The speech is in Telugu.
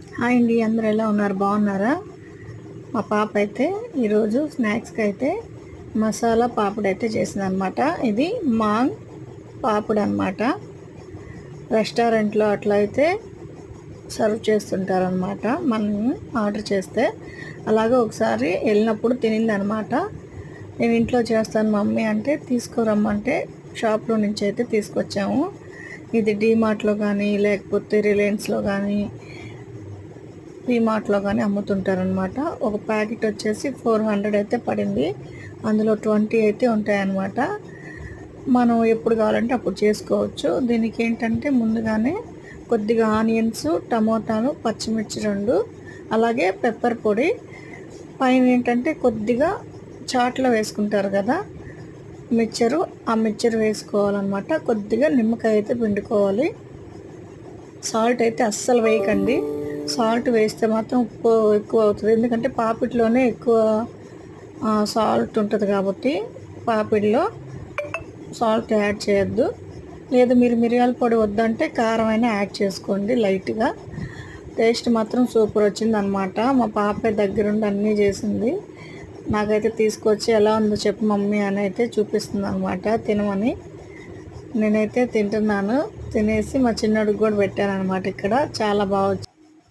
హాయ్ అండి అందరు ఎలా ఉన్నారు? బాగున్నారా? మా పాప అయితే ఈరోజు స్నాక్స్కి అయితే మసాలా పాపడ్ అయితే చేసింది అనమాట ఇది మాంగ్ పాపడ్ అనమాట రెస్టారెంట్లో అట్లా అయితే సర్వ్ చేస్తుంటారనమాట మనం ఆర్డర్ చేస్తే అలాగే ఒకసారి వెళ్ళినప్పుడు తినింది అనమాట నేను ఇంట్లో చేస్తాను మమ్మీ అంటే తీసుకురమ్మంటే షాప్లో నుంచి అయితే తీసుకొచ్చాము. ఇది డీమార్ట్లో కానీ లేకపోతే రిలయన్స్లో కానీ మార్ట్లో కానీ అమ్ముతుంటారనమాట. ఒక ప్యాకెట్ వచ్చేసి ఫోర్ హండ్రెడ్ అయితే పడింది. అందులో ట్వంటీ అయితే ఉంటాయన్నమాట మనం ఎప్పుడు కావాలంటే అప్పుడు చేసుకోవచ్చు. దీనికి ఏంటంటే ముందుగానే కొద్దిగా ఆనియన్స్ టమోటాలు పచ్చిమిర్చి రెండు అలాగే పెప్పర్ పొడి. పైన ఏంటంటే కొద్దిగా చాట్లో వేసుకుంటారు కదా మిక్చరు. ఆ మిక్చర్ వేసుకోవాలన్నమాట కొద్దిగా నిమ్మకాయ అయితే పిండుకోవాలి. సాల్ట్ అయితే అస్సలు వేయకండి. సాల్ట్ వేస్తే మాత్రం ఉప్పు ఎక్కువ అవుతుంది. ఎందుకంటే పాపిడిలోనే ఎక్కువ సాల్ట్ ఉంటుంది కాబట్టి పాపిడిలో సాల్ట్ యాడ్ చేయొద్దు. లేదు మీరు మిరియాల పొడి వద్దంటే కారం అయినా యాడ్ చేసుకోండి లైట్గా. టేస్ట్ మాత్రం సూపర్ వచ్చింది అనమాట మా పాప దగ్గరుండి అన్నీ చేసింది. నాకైతే తీసుకొచ్చి ఎలా ఉందో చెప్పు మమ్మీ అని అయితే చూపిస్తుంది అనమాట తినమని. నేనైతే తింటున్నాను. తినేసి మా చిన్నడికి కూడా పెట్టాను అనమాట ఇక్కడ. చాలా బాగా